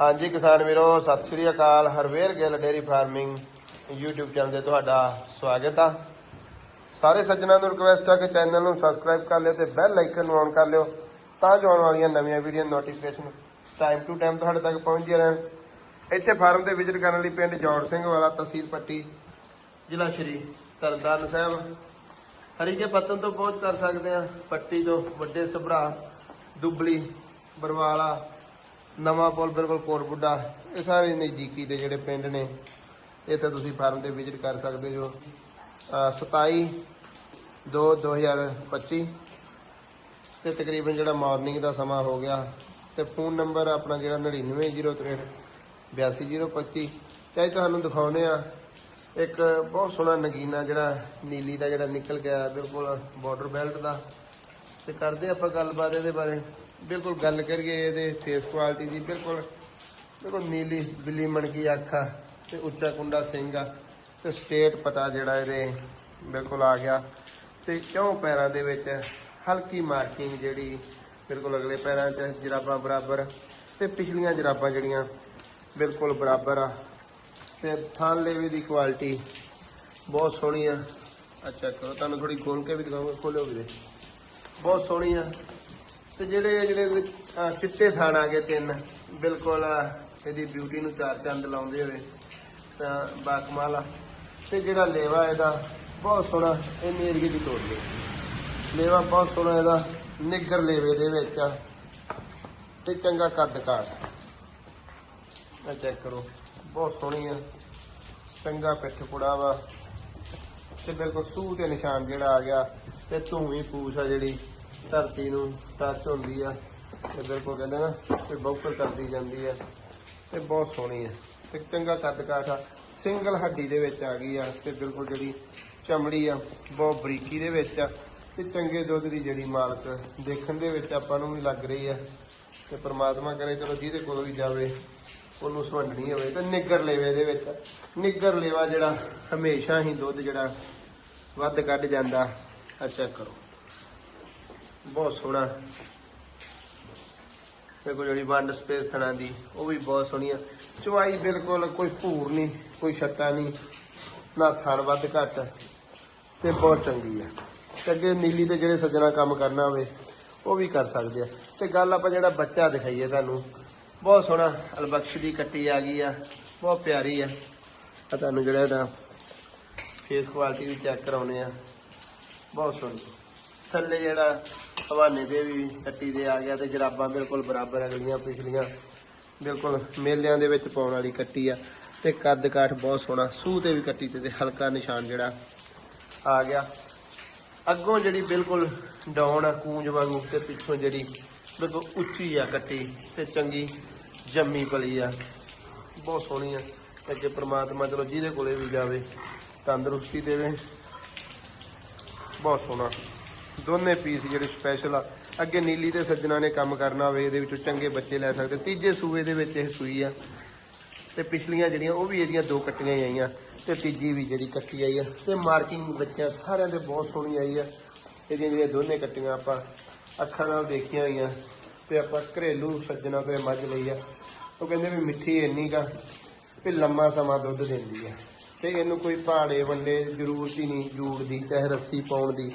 ਹਾਂਜੀ ਕਿਸਾਨ ਵੀਰੋ, ਸਤਿ ਸ੍ਰੀ ਅਕਾਲ। Harvir Gill dairy farming YouTube channel ਤੇ ਤੁਹਾਡਾ ਸਵਾਗਤ ਆ। ਸਾਰੇ ਸੱਜਣਾਂ ਨੂੰ ਰਿਕਵੈਸਟ ਆ ਕਿ ਚੈਨਲ ਨੂੰ ਸਬਸਕ੍ਰਾਈਬ ਕਰ ਲਿਓ ਤੇ ਬੈਲ ਆਈਕਨ ਨੂੰ ਔਨ ਕਰ ਲਿਓ ਤਾਂ ਜੋ ਆਉਣ ਵਾਲੀਆਂ ਨਵੀਆਂ video notification time to time ਤੁਹਾਡੇ ਤੱਕ ਪਹੁੰਚਦੀਆਂ ਰਹਿਣ। ਇੱਥੇ ਫਾਰਮ ਤੇ ਵਿਜ਼ਿਟ ਕਰਨ ਲਈ ਪਿੰਡ ਜੋੜ ਸਿੰਘ ਵਾਲਾ, ਤਹਿਸੀਲ ਪੱਟੀ, ਜ਼ਿਲ੍ਹਾ ਸ਼੍ਰੀ ਤਰਨਤਾਰਨ ਸਾਹਿਬ। ਹਰੀਕੇ ਪੱਤਨ ਤੋਂ ਪਹੁੰਚ ਕਰ ਸਕਦੇ ਆ। ਪੱਟੀ ਤੋਂ ਵੱਡੇ ਸਭਰਾ, ਦੁਬਲੀ, ਬਰਵਾਲਾ ਨਵਾਂ ਪੁਲ ਬਿਲਕੁਲ ਕੋਟ ਬੁੱਢਾ ਇਹ ਸਾਰੇ ਨਜ਼ਦੀਕੀ ਦੇ ਜਿਹੜੇ ਪਿੰਡ ਨੇ, ਇਹ ਤਾਂ ਤੁਸੀਂ ਫਾਰਮ ਤੇ ਵਿਜ਼ਿਟ ਕਰ ਸਕਦੇ ਜੋ। ਅਹ 27 2 2025 ਤੇ ਤਕਰੀਬਨ ਜਿਹੜਾ ਮਾਰਨਿੰਗ ਦਾ ਸਮਾਂ ਹੋ ਗਿਆ ਤੇ ਫੋਨ ਨੰਬਰ ਆਪਣਾ ਜਿਹੜਾ 9903 82025 ਚਾਹੇ ਤੁਹਾਨੂੰ ਦਿਖਾਉਨੇ ਆ ਇੱਕ ਬਹੁਤ ਸੋਹਣਾ ਨਗੀਨਾ ਜਿਹੜਾ ਨੀਲੀ ਦਾ ਜਿਹੜਾ ਨਿਕਲ ਗਿਆ ਬਿਲਕੁਲ ਬਾਰਡਰ ਬੈਲਟ ਦਾ। ਤੇ ਕਰਦੇ ਆਪਾਂ ਗੱਲਬਾਤ ਇਹਦੇ ਬਾਰੇ। ਬਿਲਕੁਲ ਗੱਲ ਕਰੀਏ ਇਹਦੇ ਫੇਸ ਕੁਆਲਿਟੀ ਦੀ, ਬਿਲਕੁਲ। ਬਿਲਕੁਲ ਨੀਲੀ ਬਿੱਲੀ ਮਣਕੀ ਅੱਖ ਆ ਤੇ ਉੱਚਾ ਕੁੰਡਾ ਸਿੰਘ ਆ ਤੇ ਸਟੇਟ ਪਟਾ ਜਿਹੜਾ ਇਹਦੇ ਬਿਲਕੁਲ ਆ ਗਿਆ ਤੇ ਚੌਂ ਪੈਰਾਂ ਦੇ ਵਿੱਚ ਹਲਕੀ ਮਾਰਕਿੰਗ ਜਿਹੜੀ ਬਿਲਕੁਲ ਅਗਲੇ ਪੈਰਾਂ 'ਚ ਜਰਾਬਾਂ ਬਰਾਬਰ ਤੇ ਪਿਛਲੀਆਂ ਜਰਾਬਾਂ ਜਿਹੜੀਆਂ ਬਿਲਕੁਲ ਬਰਾਬਰ ਆ ਤੇ ਥਾਨ ਲੇਵੇ ਦੀ ਕੁਆਲਿਟੀ ਬਹੁਤ ਸੋਹਣੀ ਆ। ਅੱਛਾ ਕਰੋ, ਤੁਹਾਨੂੰ ਥੋੜੀ ਖੋਲ ਕੇ ਵੀ ਦਿਖਾਉਂਗਾ ਖੋਲਿਓ ਵੀਰੇ ਬਹੁਤ ਸੋਹਣੀ ਆ। ਤੇ ਜਿਹੜੇ ਜਿਹੜੇ ਅਹ, ਚਿੱਟੇ ਥਾਣ ਆ ਗਏ ਤਿੰਨ ਬਿਲਕੁਲ ਅਹ, ਇਹਦੀ ਬਿਊਟੀ ਨੂੰ ਚਾਰ ਚੰਦ ਲਾਉਂਦੇ ਹੋਏ ਤਾਂ ਬਾਕਮਾਲ। ਆ ਤੇ ਜਿਹੜਾ ਲੇਵਾ ਇਹਦਾ ਬਹੁਤ ਸੋਹਣਾ ਇਹਨੇ ਏਰੀਏ ਦੀ ਤੋੜ ਲਈ ਲੇਵਾ ਬਹੁਤ ਸੋਹਣਾ ਇਹਦਾ ਨਿੱਗਰ ਲੇਵੇ ਦੇ ਵਿੱਚ ਆ। ਤੇ ਚੰਗਾ ਕੱਦ ਕਾਠ। ਆ ਚੈੱਕ ਕਰੋ ਬਹੁਤ ਸੋਹਣੀ ਆ। ਚੰਗਾ ਪਿੱਠ ਪੁੜਾ ਵਾ। ਤੇ ਬਿਲਕੁਲ ਸੂਹ ਤੇ ਨਿਸ਼ਾਨ ਜਿਹੜਾ ਆ ਗਿਆ ਤੇ ਧੂਮੀ ਪੂਛ ਆ ਜਿਹੜੀ। ਧਰਤੀ ਨੂੰ ਟੱਚ ਹੁੰਦੀ ਆ, ਤੇ ਬਿਲਕੁਲ ਕਹਿੰਦੇ ਨਾ ਤੇ ਬੌਕਰ ਕਰਦੀ ਜਾਂਦੀ ਆ, ਤੇ ਬਹੁਤ ਸੋਹਣੀ ਆ। ਤੇ ਚੰਗਾ ਕੱਦ ਕਾਠ ਆ। ਸਿੰਗਲ ਹੱਡੀ ਦੇ ਵਿੱਚ ਆ ਗਈ ਆ, ਤੇ ਬਿਲਕੁਲ ਜਿਹੜੀ ਚਮੜੀ ਆ, ਬਹੁਤ ਬਰੀਕੀ ਦੇ ਵਿੱਚ ਆ। ਤੇ ਚੰਗੇ ਦੁੱਧ ਦੀ ਜਿਹੜੀ ਮਾਲਕ ਦੇਖਣ ਦੇ ਵਿੱਚ ਆਪਾਂ ਨੂੰ ਵੀ ਲੱਗ ਰਹੀ ਆ। ਤੇ ਪ੍ਰਮਾਤਮਾ ਕਰੇ ਚਲੋ ਜਿਹਦੇ ਕੋਲ ਵੀ ਜਾਵੇ, ਉਹਨੂੰ ਸੁਵੰਡਣੀ ਹੋਵੇ, ਤੇ ਨਿੱਗਰ ਲੇਵੇ ਦੇ ਵਿੱਚ। ਨਿੱਗਰ ਲੇਵਾ ਜਿਹੜਾ ਹਮੇਸ਼ਾ ਹੀ ਦੁੱਧ ਜਿਹੜਾ ਵੱਧ ਕੱਢ ਜਾਂਦਾ ਆ ਚੈੱਕ ਕਰੋ। ਬਹੁਤ ਸੋਹਣਾ। ਤੇ ਕੋਈ ਜਿਹੜੀ ਵੰਡ ਸਪੇਸ ਥਣਾ ਦੀ, ਉਹ ਵੀ ਬਹੁਤ ਸੋਹਣੀ ਆ ਚਵਾਈ ਬਿਲਕੁਲ ਕੋਈ ਭੂਰ ਨਹੀਂ, ਕੋਈ ਛੱਟਾ ਨਹੀਂ, ਨਾ ਥਣ ਵੱਧ ਘੱਟ, ਤੇ ਬਹੁਤ ਚੰਗੀ ਆ। ਤੇ ਅੱਗੇ ਨੀਲੀ ਤੇ ਜਿਹੜੇ ਸੱਜਣਾ ਕੰਮ ਕਰਨਾ ਹੋਵੇ, ਉਹ ਵੀ ਕਰ ਸਕਦੇ ਆ। ਤੇ ਗੱਲ ਆਪਾਂ ਜਿਹੜਾ ਬੱਚਾ ਦਿਖਾਈਏ ਤੁਹਾਨੂੰ, ਬਹੁਤ ਸੋਹਣਾ ਅਲਬਖਸ਼ ਦੀ ਕੱਟੀ ਆ ਗਈ ਆ, ਬਹੁਤ ਪਿਆਰੀ ਆ। ਆ ਤੁਹਾਨੂੰ ਜਿਹੜਾ ਇਹਦਾ ਫੇਸ ਕੁਆਲਿਟੀ ਵੀ ਚੈੱਕ ਕਰਾਉਨੇ ਆ। ਬਹੁਤ ਸੋਹਣੀ। ਥੱਲੇ ਜਿਹੜਾ ਹਵਾਨੇ 'ਤੇ ਵੀ ਕੱਟੀ ਦੇ ਆ ਗਿਆ ਤੇ ਜਰਾਬਾਂ ਬਿਲਕੁਲ ਬਰਾਬਰ ਅਗਲੀਆਂ ਪਿਛਲੀਆਂ। ਬਿਲਕੁਲ ਮੇਲਿਆਂ ਦੇ ਵਿੱਚ ਪਾਉਣ ਵਾਲੀ ਕੱਟੀ ਆ ਤੇ ਕੱਦ ਕਾਠ ਬਹੁਤ ਸੋਹਣਾ, ਸੂਹ ਤੇ ਵੀ ਕੱਟੀ ਤੇ ਤੇ ਹਲਕਾ ਨਿਸ਼ਾਨ ਜਿਹੜਾ ਆ ਗਿਆ। ਅੱਗੋਂ ਜਿਹੜੀ ਬਿਲਕੁਲ ਡਾਉਨ ਆ ਕੂੰਜ ਵਾਂਗੂ ਤੇ ਪਿੱਛੋਂ ਜਿਹੜੀ ਬਿਲਕੁਲ ਉੱਚੀ ਆ ਕੱਟੀ ਤੇ ਚੰਗੀ ਜੰਮੀ ਪਲੀ ਆ। ਬਹੁਤ ਸੋਹਣੀ ਆ। ਤੇ ਅੱਗੇ ਪ੍ਰਮਾਤਮਾ ਚਲੋ ਜਿਹਦੇ ਕੋਲੇ ਵੀ ਜਾਵੇ, ਤੰਦਰੁਸਤੀ ਦੇਵੇ। ਬਹੁਤ ਸੋਹਣਾ। ਦੋਨੇ ਪੀਸ ਜਿਹੜੇ ਸਪੈਸ਼ਲ ਆ। ਅੱਗੇ ਨੀਲੀ ਤੇ ਸੱਜਣਾ ਨੇ ਕੰਮ ਕਰਨਾ ਹੋਵੇ, ਇਹਦੇ ਵਿੱਚੋਂ ਚੰਗੇ ਬੱਚੇ ਲੈ ਸਕਦੇ। ਤੀਜੇ ਸੂਏ ਦੇ ਵਿੱਚ ਇਹ ਸੂਈ ਆ। ਤੇ ਪਿਛਲੀਆਂ ਜਿਹੜੀਆਂ, ਉਹ ਵੀ ਇਹਦੀਆਂ ਦੋ ਕੱਟੀਆਂ ਹੀ ਆਈਆਂ। ਤੇ ਤੀਜੀ ਵੀ ਜਿਹੜੀ ਕੱਟੀ ਆਈ ਆ। ਤੇ ਮਾਰਕਿੰਗ ਬੱਚਿਆਂ ਸਾਰਿਆਂ ਦੇ ਬਹੁਤ ਸੋਹਣੀ ਆਈ ਆ। ਇਹਦੀਆਂ ਜਿਹੜੀਆਂ ਦੋਨੇ ਕੱਟੀਆਂ ਆਪਾਂ ਅੱਖਾਂ ਨਾਲ ਦੇਖੀਆਂ ਹੋਈਆਂ। ਤੇ ਆਪਾਂ ਘਰੇਲੂ ਸੱਜਣਾ ਤੋਂ ਮੱਝ ਲਈ ਆ। ਉਹ ਕਹਿੰਦੇ ਵੀ ਮਿੱਠੀ ਇੰਨੀ ਗਾ ਵੀ ਲੰਮਾ ਸਮਾਂ ਦੁੱਧ ਦਿੰਦੀ ਆ। ਤੇ ਇਹਨੂੰ ਕੋਈ ਪਹਾੜੇ ਵੰਡੇ ਜ਼ਰੂਰਤ ਹੀ ਨਹੀਂ, ਜੂੜ ਦੀ, ਚਾਹੇ ਰੱਸੀ ਪਾਉਣ ਦੀ।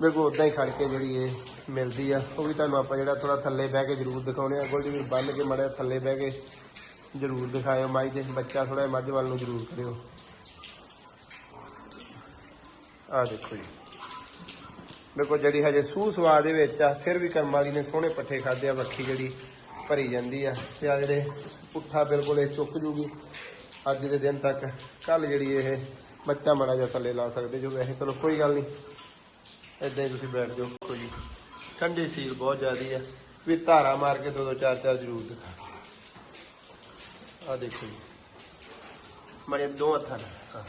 ਬਿਲਕੁਲ ਉਦਾਂ ਹੀ ਖੜ ਕੇ ਜਿਹੜੀ ਇਹ ਮਿਲਦੀ ਆ, ਉਹ ਵੀ ਤੁਹਾਨੂੰ ਆਪਾਂ ਜਿਹੜਾ ਥੋੜਾ ਥੱਲੇ ਬਹਿ ਕੇ ਜ਼ਰੂਰ ਦਿਖਾਉਣੇ ਆ। ਗੋਲਡੀ ਵੀ ਬੰਨ ਕੇ ਮੜਿਆ ਥੱਲੇ ਬਹਿ ਕੇ ਜ਼ਰੂਰ ਦਿਖਾਇਓ, ਮਾਈ ਦੇ ਬੱਚਾ ਥੋੜਾ ਮੱਝ ਵੱਲ ਨੂੰ ਜ਼ਰੂਰ ਕਰਿਓ। ਆ ਦੇਖੋ ਜੀ। ਬਿਲਕੁਲ ਜਿਹੜੀ ਹਜੇ ਸੂਹ ਸਵਾਦ ਦੇ ਵਿੱਚ ਆ, ਫਿਰ ਵੀ ਕਰਮ ਵਾਲੀ ਨੇ ਸੋਹਣੇ ਪੱਠੇ ਖਾਦੇ ਆ ਵੱਖੀ ਜਿਹੜੀ ਭਰੀ ਜਾਂਦੀ ਆ। ਤੇ ਆ ਜਿਹੜੇ ਪੁੱਠਾ ਬਿਲਕੁਲ ਇਹ ਚੁੱਕ ਜੂਗੀ, ਅੱਜ ਦੇ ਦਿਨ ਤੱਕ। ਕੱਲ ਜਿਹੜੀ ਇਹ ਬੱਚਾ ਮੜਾ ਜਿਹਾ ਥੱਲੇ ਲਾ ਸਕਦੇ ਜੋ ਵੈਸੇ। ਚਲੋ ਕੋਈ ਗੱਲ ਨਹੀਂ। ਏਦਾਂ ਹੀ ਤੁਸੀਂ ਬੈਠ ਜਾਓ, ਦੇਖੋ ਜੀ। ਠੰਡੀ ਸੀਲ ਬਹੁਤ ਜ਼ਿਆਦੀ ਆ। ਵੀ ਧਾਰਾ ਮਾਰ ਕੇ ਦੋ ਦੋ ਚਾਰ ਚਾਰ ਜ਼ਰੂਰ ਦਿਖਾ। ਆ ਦੇਖੋ ਜੀ। ਮੜੇ ਦੋ ਹੱਥਾਂ ਨਾਲ, ਹਾਂ।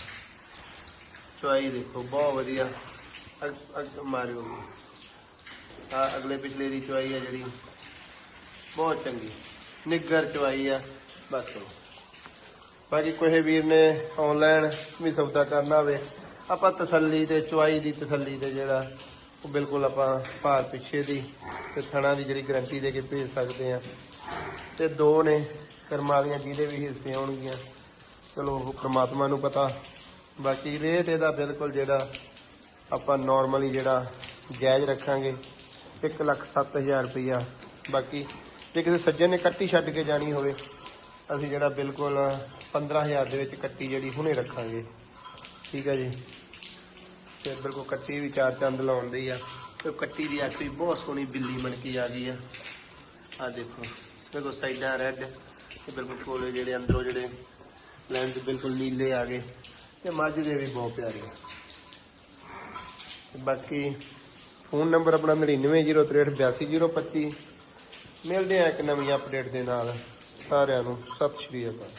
ਚੁਆਈ ਦੇਖੋ, ਬਹੁਤ ਵਧੀਆ। ਅਗ ਮਾਰਿਓ। ਆ ਅਗਲੇ ਪਿਛਲੇ ਦੀ ਚੁਆਈ ਆ ਜਿਹੜੀ। ਬਹੁਤ ਚੰਗੀ। ਨਿੱਗਰ ਚੁਆਈ ਆ। ਬਸ। ਕਰੋ ਬਾਕੀ ਕੋਈ ਵੀਰ ਨੇ ਆਨਲਾਈਨ ਵੀ ਸੌਦਾ ਕਰਨਾ ਹੋਵੇ। ਆਪਾਂ ਤਸੱਲੀ ਤੇ, ਚੁਆਈ ਦੀ ਤਸੱਲੀ ਤੇ ਜਿਹੜਾ ਉਹ ਬਿਲਕੁਲ ਆਪਾਂ ਭਾਰ ਪਿੱਛੇ ਦੀ ਤੇ ਥਣਾ ਦੀ ਜਿਹੜੀ ਗਰੰਟੀ ਦੇ ਕੇ ਭੇਜ ਸਕਦੇ ਆ ਤੇ ਦੋ ਨੇ ਕਰਮਾਲੀਆਂ ਜਿਹਦੇ ਵੀ ਹਿੱਸੇ ਆਉਣਗੀਆਂ। ਚਲੋ, ਉਹ ਪ੍ਰਮਾਤਮਾ ਨੂੰ ਪਤਾ। ਬਾਕੀ ਰੇਟ ਇਹਦਾ ਬਿਲਕੁਲ ਜਿਹੜਾ ਆਪਾਂ ਨਾਰਮਲੀ ਜਿਹੜਾ ਜਾਇਜ਼ ਰੱਖਾਂਗੇ 1 ਲੱਖ 7000 ਰੁਪਈਆ। ਬਾਕੀ ਜੇ ਕਿਸੇ ਸੱਜਣ ਨੇ ਕੱਟੀ ਛੱਡ ਕੇ ਜਾਣੀ ਹੋਵੇ, ਅਸੀਂ ਜਿਹੜਾ ਬਿਲਕੁਲ 15000 ਦੇ ਵਿੱਚ ਕੱਟੀ ਜਿਹੜੀ ਹੁਣੇ ਰੱਖਾਂਗੇ। ਠੀਕ ਹੈ ਜੀ? ਤੇ ਬਿਲਕੁਲ ਕੱਟੀ ਵੀ ਚਾਰ ਚੰਦ ਲਾਉਣ ਦੀ ਆ। ਤੇ ਕੱਟੀ ਦੀ ਆਖਰੀ ਬਹੁਤ ਸੋਹਣੀ ਬਿੱਲੀ ਮਣਕੀ ਆ ਗਈ ਆ। ਆ ਦੇਖੋ ਬਿਲਕੁਲ ਸਾਈਡਾਂ ਰੈੱਡ ਤੇ ਬਿਲਕੁਲ ਕੋਲੇ ਜਿਹੜੇ ਅੰਦਰੋਂ ਜਿਹੜੇ ਲੈਂਸ ਬਿਲਕੁਲ ਨੀਲੇ ਆ ਗਏ ਤੇ ਮੱਝ ਦੇ ਵੀ ਬਹੁਤ ਪਿਆਰੇ ਆ। ਬਾਕੀ ਫੋਨ ਨੰਬਰ ਆਪਣਾ 9903822025 ਮਿਲਦੇ ਆ ਇੱਕ ਨਵੀਂ ਅਪਡੇਟ ਦੇ ਨਾਲ ਸਾਰਿਆਂ ਨੂੰ। ਸਤਿ ਸ਼੍ਰੀ ਅਕਾਲ।